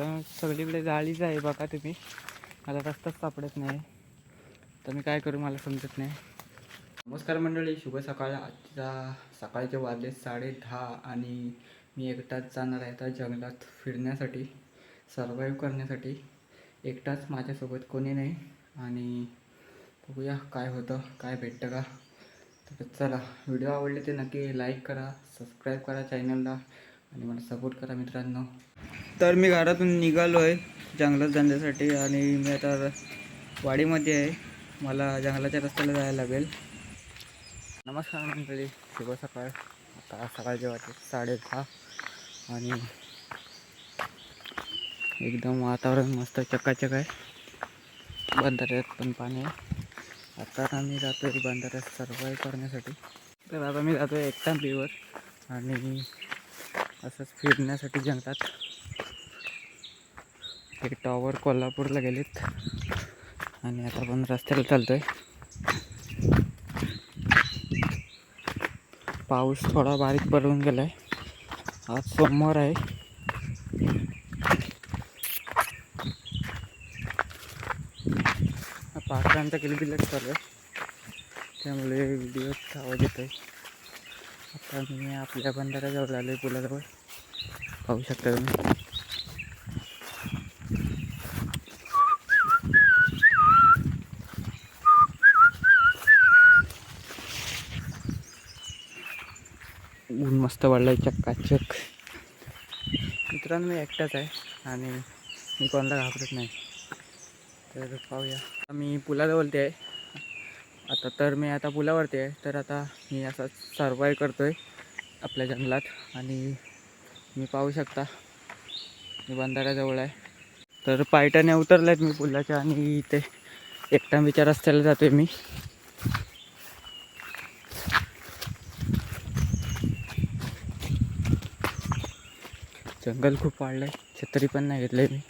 मित्रांनो सगळीकडे जाळीच आहे बघा तुम्ही. मला रस्ताच सापडत नाही. तर मी काय करू मला समजत नाही. नमस्कार मंडळी शुभ सकाळ. आजच्या सकाळचे वाजले साडे दहा आणि मी एकटाच जाणार आहे आता जंगलात फिरण्यासाठी सर्वाईव्ह करण्यासाठी. एकटाच माझ्यासोबत कोणी नाही आणि बघूया काय होतं काय भेटतं का. तर चला व्हिडिओ आवडले ते नक्की लाईक करा सबस्क्राईब करा चॅनलला आणि मला सपोर्ट करा मित्रांनो. तर मी घरातून निघालो आहे जंगलात जाण्यासाठी आणि मी आता वाडीमध्ये आहे. मला जंगलाच्या रस्त्याला जायला लागेल. नमस्कार मंडळी शुभ सकाळ. आता सकाळचे वाटते साडे दहा आणि एकदम वातावरण मस्त चकाचक आहे. बंधाऱ्यात पण पाणी आहे. आता आम्ही जातो आहे बंधाऱ्यात सर्वाईव्ह करण्यासाठी. तर आता मी जातो आहे एकटा एकटांपीवर आणि असंच फिरण्यासाठी जंगलात एक टॉवर कोल्हापूरला गेलेत. आणि आता आपण रस्त्याला चालतो आहे पाऊस थोडा बारीक पडून गेला आहे आज सोमवार आहे. पाखरांचा किलबिलट चालू आहे. त्यामुळे व्हिडिओ आवाज येतो आहे आता मी आपल्या बंधाऱ्याजवळ आलो आहे पुलाजवळ. पाहू शकता तुम्ही. ऊन मस्त वाढलं आहे चक्काचक मित्रांनो मी एकटाच आहे आणि मी कोणाला घाबरत नाही. तर पाहूया. मी पुलाजवळती आहे. आता तर मी आता पुलावरती आहे. तर आता मी असा सर्वाय करतो आहे आपल्या जंगलात. आणि मी पाहू शकता मी बंधाऱ्याजवळ आहे. तर पायट्याने उतरले आहेत मी पुलाच्या आणि इथे एकटांबीच्या रस्त्याला जातो आहे मी. जंगल खूप वाढलं आहे छत्री पण नाही घेतलं आहे मी.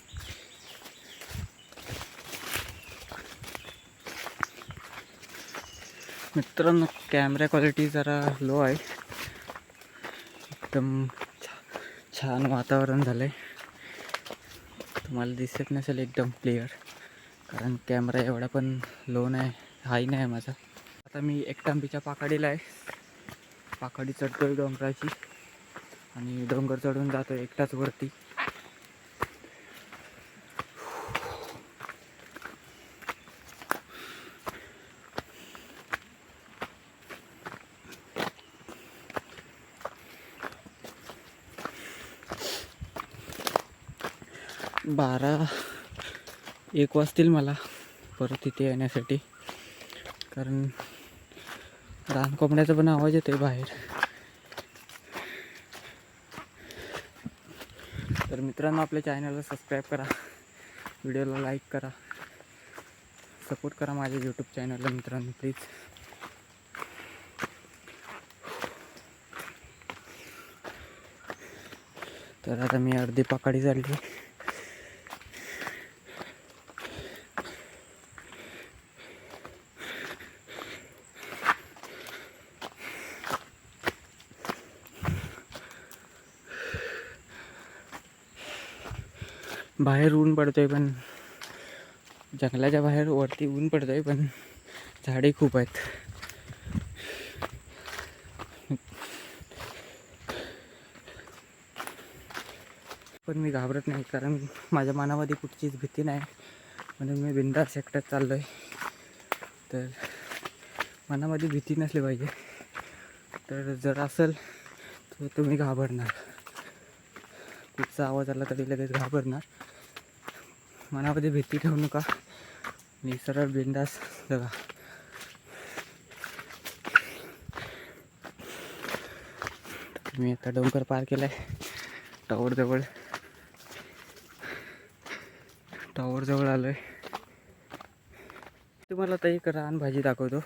मित्रांनो कॅमेरा क्वालिटी जरा लो आहे. एकदम छा छान वातावरण झालं आहे तुम्हाला दिसत नसेल एकदम क्लिअर कारण कॅमेरा एवढा पण लो नाही हाय नाही आहे माझा. आता मी एकटांबीच्या पाकाडीला आहे. पाकाडी चढतो आहे डोंगराची. आणि डोंगर चढून जातो एकटाच वरती. बारा एक वाजतील मला परत इथे येण्यासाठी. कारण रानकोंबड्याचा पण आवाज येतो आहे बाहेर. तर मित्रांनो आपल्या चॅनलला सबस्क्राईब करा. व्हिडिओला लाईक करा. सपोर्ट करा माझ्या यूट्यूब चॅनलला मित्रांनो प्लीज तर आता मी अर्धी पाकाडी झाली. बाहेर ऊन पडतोय पण जंगलाच्या बाहेर वरती ऊन पडतोय पण झाडे खूप आहेत. पण मी घाबरत नाही कारण माझ्या मनामध्ये कुठचीच भीती नाही. म्हणून मी बिंदास एकट्यात चाललो आहे तर मनामध्ये भीती नसली पाहिजे. तर जर असेल तर तुम्ही घाबरणार. कुठचा आवाज आला तरी लगेच घाबरणार. मनामध्ये भीती ठेवू नका. मी सरळ बिंदास जगा. मी आता डोंगर पार केला आहे टॉवरजवळ टॉवरजवळ आलो आहे तुम्हाला आता एक रान भाजी दाखवतो.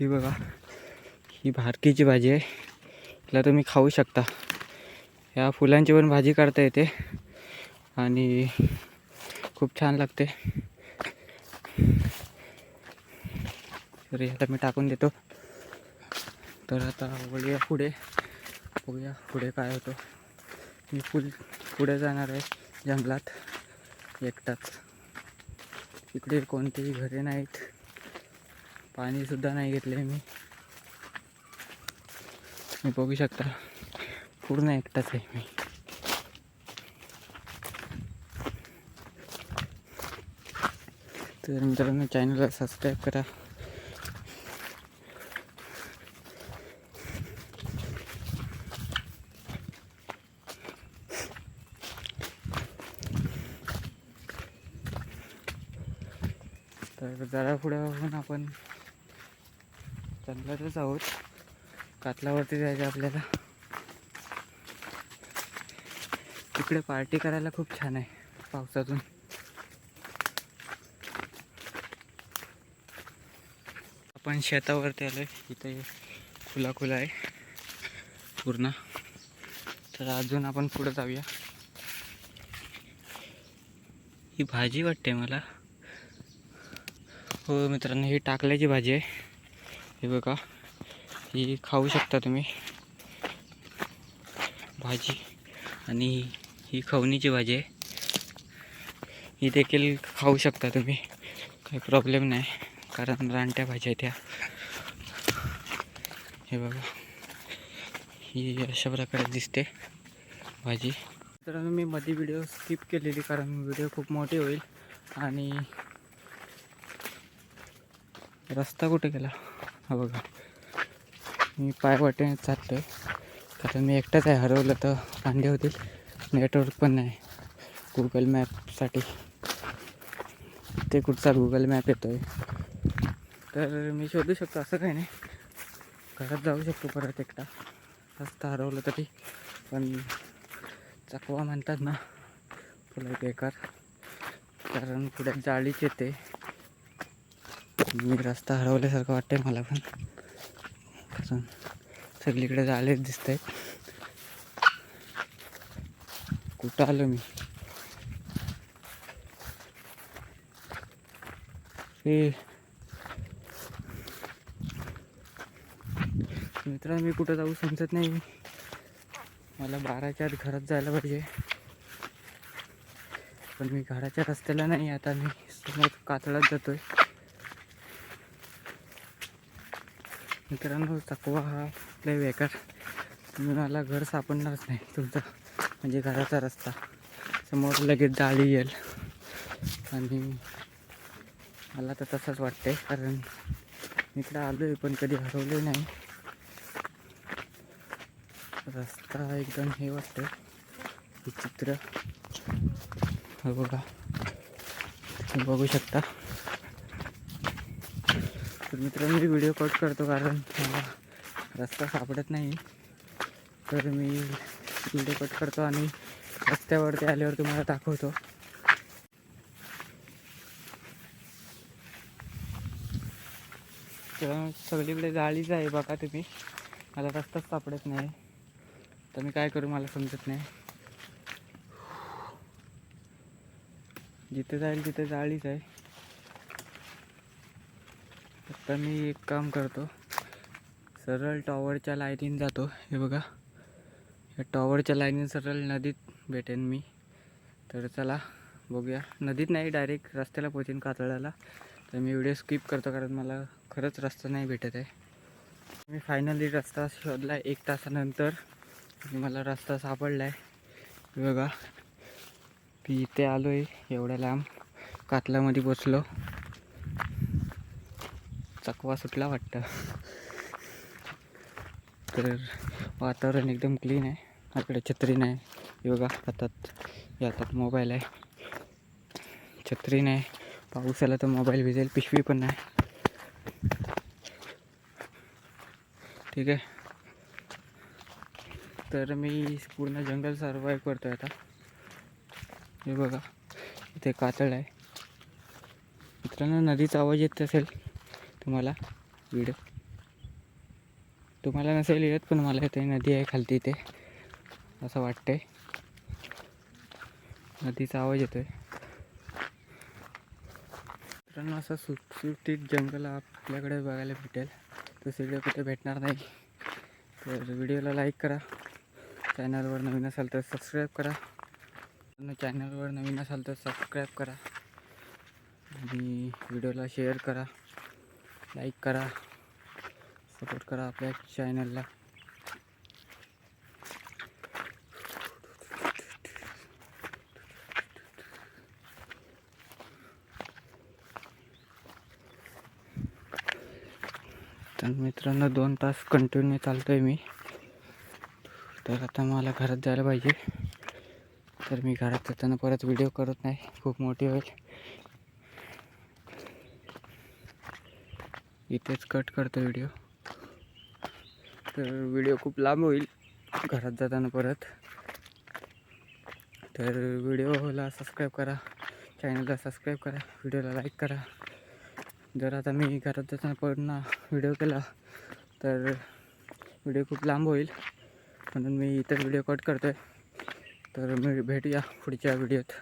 ही बघा. ही भारकीची भाजी आहे. हिला तुम्ही खाऊ शकता. या फुलांची पण भाजी काढता येते. आणि खूप छान लागते. तर आता मी टाकून देतो. तर आता वळूया पुढे. बघूया पुढे काय होतं. मी फुल पुढे जाणार आहे जंगलात एकटाच. इकडे कोणतेही घरे नाहीत. पाणीसुद्धा नाही घेतले मी. मी बघू शकता. पूर्ण एकटाच आहे मी. तर मित्रांनो चॅनलला सबस्क्राईब करा. तर जरा पुढे होऊन आपण जंगलातच आहोत. कातलावरती जायचं आपल्याला. तिकडे पार्टी करायला खूप छान आहे पावसातून. आपण शेतावरती आलो आहे इथे खुला खुला आहे. पूर्ण. तर अजून आपण पुढं जाऊया. ही भाजी वाटते मला. हो मित्रांनो ही टाकल्याची भाजी आहे. हे बघा. ही खाऊ शकता तुम्ही. भाजी. आणि ही खवणीची भाजी आहे. ही देखील खाऊ शकता तुम्ही. काही प्रॉब्लेम नाही. कारण रानट्या भाज्या त्या हे बघा. ही अशा प्रकारे दिसते भाजी. तर मी मध्ये व्हिडिओ स्किप केलेली कारण व्हिडिओ खूप मोठी होईल. आणि रस्ता कुठे गेला? हा बघा. मी पाय वाटेने चालतो आहे कारण मी एकटाच आहे. हरवलं तर पांडे होतील. नेटवर्क पण नाही. गुगल मॅपसाठी ते कुठचा गुगल मॅप येतो आहे तर मी शोधू शकतो असं काही नाही. घरात जाऊ शकतो परत एकटा रस्ता हरवलं तरी. पण चकवा म्हणतात ना तुला बेकार. कारण पुढे जाळीच येते. मी रस्ता हरवल्यासारखं वाटते मला पण. कारण सगळीकडे जाळेच दिसत आहेत कुठं आलो मी? हे मित्रांनो मी कुठं जाऊ समजत नाही. मला बाराच्या आत घरात जायला पाहिजे. पण मी घराच्या रस्त्याला नाही आता मी समोर कातळात जातोय. मित्रांनो चकवा हा लय बेकार. तुम्ही मला घर सापडणारच नाही तुमचं. म्हणजे घराचा रस्ता. समोर लगेच डाळी येईल. आणि मला तर तसंच वाटतंय. कारण मी इकडं आलो आहे पण कधी हरवलं नाही. रस्ता एकदम हे वाटतं विचित्र. हे बघा. तुम्ही बघू शकता. तर मित्रांनो मी व्हिडिओ कट करतो कारण मला रस्ता सापडत नाही. तर मी व्हिडिओ कट करतो आणि रस्त्यावरती आल्यावर तुम्हाला दाखवतो. तर सगळीकडे जाळीच आहे बघा तुम्ही. मला रस्ताच सापडत नाही. तर मी काय करू मला समजत नाही. जिथे जाईल तिथे जाळीच आहे. आता मी एक काम करतो. सरळ टॉवरच्या लाईनीन जातो. हे बघा. या टॉवरच्या लाईनीन सरळ नदीत भेटेन मी. तर चला बघूया. नदीत नाही डायरेक्ट रस्त्याला पोचेन कातळाला. तर मी व्हिडिओ स्किप करतो कारण मला खरंच रस्ता नाही भेटत आहे. मी फायनली रस्ता शोधला एक तासानंतर. मला रस्ता सापडला आहे बघा. मी इथे आलो आहे एवढ्या लांब. कातलामध्ये पोचलो. चकवा सुटला वाटतं. तर वातावरण एकदम क्लीन आहे. आपल्याकडे छत्री नाही. योगा बघा हातात यातात हातात मोबाईल आहे. छत्री नाही. पाऊस आला तर मोबाईल भिजेल पिशवी पण नाही. ठीक आहे. तर मी पूर्ण जंगल सर्वाईव्ह करतो आहे आता. हे बघा इथे कातळ आहे. मित्रांनो नदीचा आवाज येत असेल तुम्हाला व्हिडिओ. तुम्हाला नसेल येत पण मला इथे नदी आहे खालती इथे असं वाटतंय. नदीचा आवाज येतोय. मित्रांनो असं सुटसुटीत जंगल आपल्याकडे बघायला भेटेल. दुसरीकडे कुठे भेटणार नाही. तर व्हिडिओला लाईक करा. चॅनलवर नवीन असाल तर सबस्क्राईब करा. चॅनलवर नवीन असाल तर सबस्क्राईब करा. आणि व्हिडिओला शेअर करा. लाईक करा. सपोर्ट करा आपल्या चॅनलला तर मित्रांनो दोन तास कंटिन्यू चालतो आहे मी. तर आता मला घरात जायला पाहिजे. तर मी घरात जाताना परत व्हिडिओ करत नाही. खूप मोठी होईल. इथेच कट करतो व्हिडिओ तर व्हिडिओ खूप लांब होईल घरात जाताना परत. तर व्हिडिओला सबस्क्राईब करा. चॅनलला सबस्क्राईब करा. व्हिडिओला लाईक करा. जर आता मी घरात जाताना पुन्हा व्हिडिओ केला तर व्हिडिओ खूप लांब होईल. म्हणून मी इतर व्हिडिओ कट करतो आहे तर मी भेटूया पुढच्या व्हिडिओत